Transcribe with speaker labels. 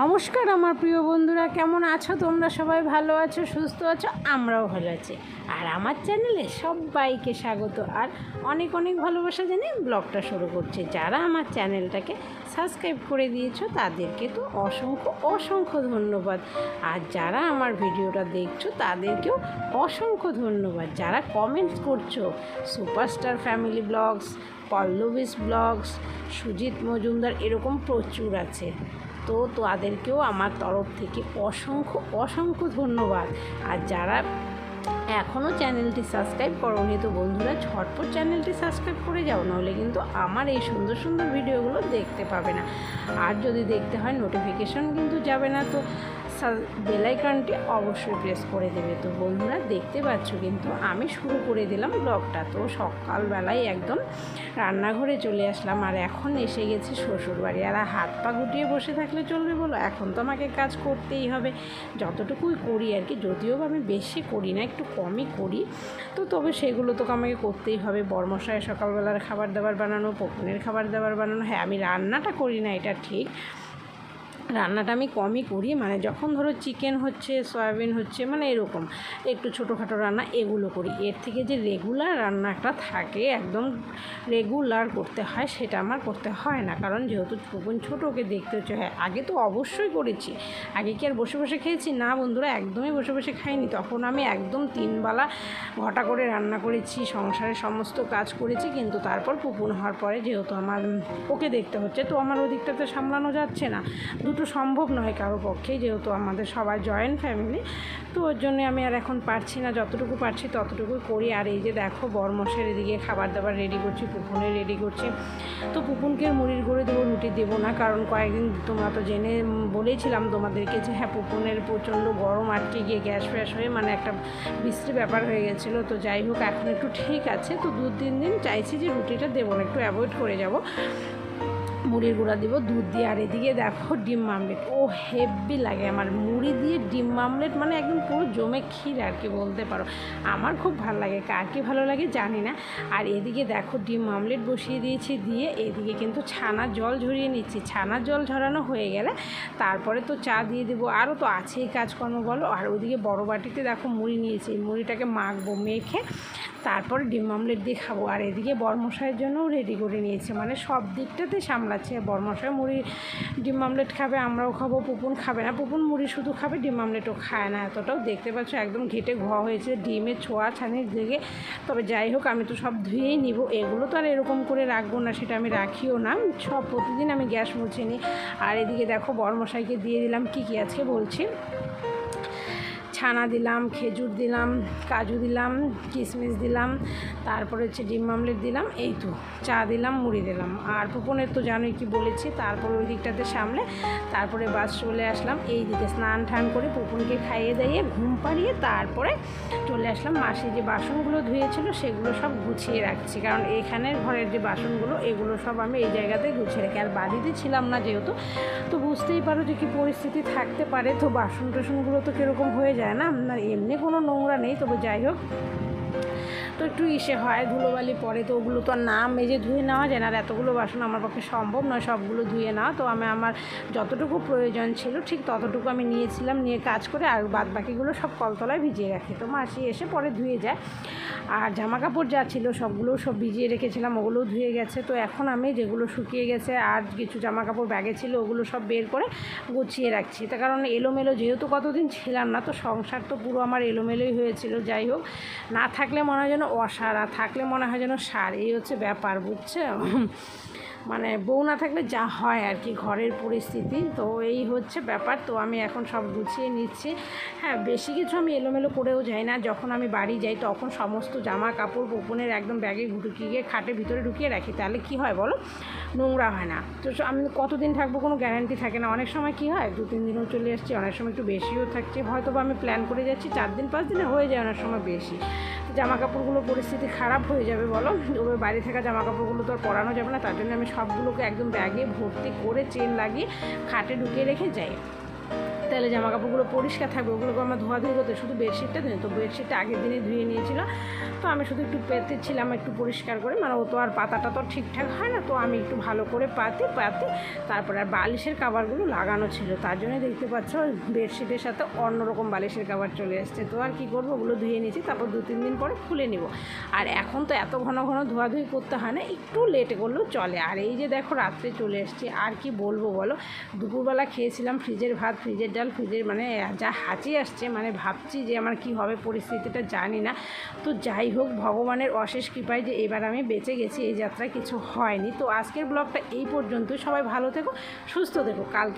Speaker 1: নমস্কার আমার প্রিয় বন্ধুরা, কেমন আছো? তোমরা সবাই ভালো আছো, সুস্থ আছো? আমরাও ভালো আছি। আর আমার চ্যানেলে সবাইকে স্বাগত। আর অনেক অনেক ভালোবাসা জানিয়ে ব্লগটা শুরু করছে। যারা আমার চ্যানেলটাকে সাবস্ক্রাইব করে দিয়েছ, তাদেরকে তো অসংখ্য অসংখ্য ধন্যবাদ। আর যারা আমার ভিডিওটা দেখছ, তাদেরকেও অসংখ্য ধন্যবাদ। যারা কমেন্টস করছ superstar family blogs Pallabi's blogs Sujit Majumdar, এরকম প্রচুর আছে। তো তাদেরকেও আমার তরফ থেকে অসংখ্য অসংখ্য ধন্যবাদ। আর যারা এখনও চ্যানেলটি সাবস্ক্রাইব করোনি, তো বন্ধুরা ঝটপট চ্যানেলটি সাবস্ক্রাইব করে যাও, নাহলে কিন্তু আমার এই সুন্দর সুন্দর ভিডিওগুলো দেখতে পাবে না। আর যদি দেখতে হয় নোটিফিকেশন কিন্তু যাবে না, তো বেলাইকনটি অবশ্যই প্রেস করে দেবে। তো বন্ধুরা, দেখতে পাচ্ছ কিন্তু আমি শুরু করে দিলাম ব্লগটা। তো সকালবেলায় একদম রান্নাঘরে চলে আসলাম আর এখন এসে গেছি শ্বশুরবাড়ি। আর হাত পা গুটিয়ে বসে থাকলে চলবে বলো? এখন তো আমাকে কাজ করতেই হবে। যতটুকুই করি আর কি, যদিও আমি বেশি করি না, একটু কমই করি, তো তবে সেগুলো তো আমাকে করতেই হবে। বর্মশায় সকালবেলার খাবার দাবার বানানো, পকুনের খাবার দাবার বানানো। হ্যাঁ আমি রান্নাটা করি না, এটা ঠিক। রান্নাটা আমি কমই করি মানে যখন ধরো চিকেন হচ্ছে সয়াবিন হচ্ছে মানে এরকম, একটু ছোটোখাটো রান্না এগুলো করি। এর থেকে যে রেগুলার রান্নাটা থাকে, একদম রেগুলার করতে হয়, সেটা আমার করতে হয় না। কারণ যেহেতু ছোপন ছোটোকে দেখতে হচ্ছে হ্যাঁ আগে তো অবশ্যই করেছি। আগে কি আর বসে বসে খেয়েছি? না বন্ধুরা, একদমই বসে বসে খাইনি। তখন আমি একদম তিনবেলা ঘটা করে রান্না করেছি, সংসারের সমস্ত কাজ করেছি, কিন্তু তারপর পুপুন হওয়ার পরে যেহেতু আমার, ওকে দেখতে হচ্ছে, তো আমার ওদিকটাতে সামলানো যাচ্ছে না। দুটো সম্ভব নয় কারও পক্ষেই, যেহেতু আমাদের সবাই জয়েন্ট ফ্যামিলি তো ওর জন্য আমি আর এখন পারছি না, যতটুকু পারছি ততটুকুই করি। আর এই যে দেখো, বরমশের এদিকে খাবার দাবার রেডি করছি পুপুনের রেডি করছি। তো পুপুনকে মুড়ির গড়ে দেবো, রুটি দেবো না, কারণ কয়েকদিন তোমরা তো জেনে বলেছিলাম তোমাদেরকে যে হ্যাঁ পুপুনের প্রচণ্ড গরম, আটকে গিয়ে গ্যাস ফ্যাস হয়ে মানে একটা বিশ্রী ব্যাপার হয়ে গেছিল। তো যাই হোক, এখন একটু ঠিক আছে। তো দু তিন দিন চাইছি যে রুটিটা দেবো না, একটু অ্যাভয়েড করে যাব। মুড়ির গুঁড়া দিব, দুধ দিয়ে। আর এদিকে দেখো ডিম মামলেট ও হেভি লাগে আমার। মুড়ি দিয়ে ডিম মামলেট মানে একদম পুরো জমে ক্ষীর আর কি বলতে পারো। আমার খুব ভালো লাগে। কার কি ভালো লাগে জানি না। আর এদিকে দেখো ডিম মামলেট বসিয়ে দিয়েছি দিয়ে এদিকে কিন্তু ছানার জল ঝরিয়ে নিচ্ছি। ছানার জল ঝরানো হয়ে গেলে তারপরে তো চা দিয়ে দেবো। আরও তো আছেই কাজকর্ম, বলো। আর ওদিকে বড় বাটিতে দেখো মুড়ি নিয়েছি। মুড়িটাকে মাখবো, মেখে তারপরে ডিম মামলেট দিয়ে খাব। আর এদিকে বরমশাইয়ের জন্যও রেডি করে নিয়েছে। মানে সব দিকটাতে সামলাচ্ছে। বরমশাই মুড়ি ডিম মামলেট খাবে, আমরাও খাব, পুপুন খাবে না। পুপুন মুড়ি শুধু খাবে, ডিম মামলেটও খায় না। এতটাও দেখতে পাচ্ছ, একদম ঘেটে ঘোয়া হয়েছে ডিমের ছোঁয়া ছানির দিকে তবে যাই হোক, আমি তো সব ধুয়েই নিব। এগুলো তো আর এরকম করে রাখব না, সেটা আমি রাখিও না। সব প্রতিদিন আমি গ্যাস মুছে নিই। আর এদিকে দেখো, বরমশাইকে দিয়ে দিলাম, কী কী আজকে বলছি? ছানা দিলাম, খেজুর দিলাম, কাজু দিলাম, কিশমিশ দিলাম, তারপরে হচ্ছে ডিম মামলেট দিলাম, এই তো চা দিলাম, মুড়ি দিলাম। আর পুপনের তো জানোই কি বলেছি, তারপরে ওই দিকটাতে সামলে তারপরে বাস চলে আসলাম, এই দিকে স্নান টান করে পুপনকে খাইয়ে দাইয়ে ঘুম পাড়িয়ে তারপরে চলে আসলাম। মাসি যে বাসনগুলো ধুয়েছিল, সেগুলো সব গুছিয়ে রাখছি, কারণ এখানের ঘরের যে বাসনগুলো, এগুলো সব আমি এই জায়গাতে গুছিয়ে রাখি। আর বাড়িতে ছিলাম না যেহেতু, তো বুঝতেই পারো যে কী পরিস্থিতি থাকতে পারে, তো বাসন টাসনগুলো তো কীরকম হয়ে যায় না এমনি কোনো নোংরা নেই তবে যাই হোক। তো একটু ইসে হয়, ধুলোবালি পরে তো ওগুলো তো আর না মেজে ধুয়ে নেওয়া যায় না। আর এতগুলো বাসন আমার পক্ষে সম্ভব নয় সবগুলো ধুয়ে নেওয়া। তো আমি আমার যতটুকু প্রয়োজন ছিল, ঠিক ততটুকু আমি নিয়েছিলাম, নিয়ে কাজ করে আর বাদ বাকিগুলো সব কলতলায় ভিজিয়ে রাখি। তো মাসি এসে পরে ধুয়ে যায়। আর জামা কাপড় যা ছিল সবগুলো সব ভিজিয়ে রেখেছিলাম ওগুলোও ধুয়ে গেছে। তো এখন আমি যেগুলো শুকিয়ে গেছে আর কিছু জামা কাপড় ব্যাগে ছিল, ওগুলো সব বের করে গুছিয়ে রাখছি। তার কারণ এলোমেলো যেহেতু কতদিন ছিলাম না, তো সংসার তো পুরো আমার এলোমেলোই হয়েছিল। যাই হোক, না থাকলে মনে হয় যেন অসার আর থাকলে মনে হয় যেন সার এই হচ্ছে ব্যাপার, বুঝছে? মানে বউ না থাকলে যা হয় আর কি, ঘরের পরিস্থিতি। তো এই হচ্ছে ব্যাপার, তো আমি এখন সব গুছিয়ে নিচ্ছি। হ্যাঁ বেশি কিছু আমি এলোমেলো করেও যাই না। যখন আমি বাড়ি যাই, তখন সমস্ত জামা কাপড় গোপনের একদম ব্যাগে ঢুকিয়ে খাটের ভিতরে ঢুকিয়ে রাখি। তাহলে কি হয় বলো? নোংরা হয় না। তো আমি কতদিন থাকব কোনো গ্যারান্টি থাকে না। অনেক সময় কি হয় দু তিন দিনও চলে আসছি অনেক সময় একটু বেশিও থাকছে। হয়তো বা আমি প্ল্যান করে যাচ্ছি, চার দিন, পাঁচ দিনে হয়ে যায় অনেক সময় বেশি। জামা কাপড়গুলো পরিস্থিতি খারাপ হয়ে যাবে, বলো। ওই বাইরে থাকা জামা কাপড়গুলো তো আর পরানো যাবে না, তার জন্য আমি সবগুলোকে একদম ব্যাগে ভর্তি করে চেন লাগিয়ে খাটে ঢুকিয়ে রেখে যাই। তাহলে জামা কাপড়গুলো পরিষ্কার থাকবে, ওগুলোকে আমার ধোয়াধুয়ি করতে শুধু বেডশিটটা দিন তো বেডশিটটা আগের দিনে ধুয়ে নিয়েছিল। তো আমি শুধু একটু পেতেছিলাম একটু পরিষ্কার করে। মানে ও তো আর পাতাটা তো ঠিকঠাক হয় না, তো আমি একটু ভালো করে পাতি পাতি, তারপরে আর বালিশের কাভারগুলো লাগানো ছিল। তার জন্য দেখতে পাচ্ছ বেডশিটের সাথে অন্যরকম বালিশের কাভার চলে এসছে। তো আর কী করব, ওগুলো ধুয়ে নিয়েছি, তারপর দু তিন দিন পরে খুলে নিব। আর এখন তো এত ঘন ঘন ধোয়াধুয়ি করতে হয় না, একটু লেটে করলেও চলে। আর এই যে দেখো, রাত্রে চলে এসছে। আর কি বলব বলো? দুপুরবেলা খেয়েছিলাম ফ্রিজের ভাত ফ্রিজের ডাল ফ্রিজের মানে যা হাঁচি আসছে মানে ভাবছি যে আমার কি হবে পরিস্থিতিটা, জানি না। তো যাই হোক, ভগবানের অশেষ কৃপায় যে এবার আমি বেঁচে গেছি, এই যাত্রায় কিছু হয়নি। তো আজকের ব্লগটা এই পর্যন্ত সবাই ভালো থেকো, সুস্থ থেকো। কালকে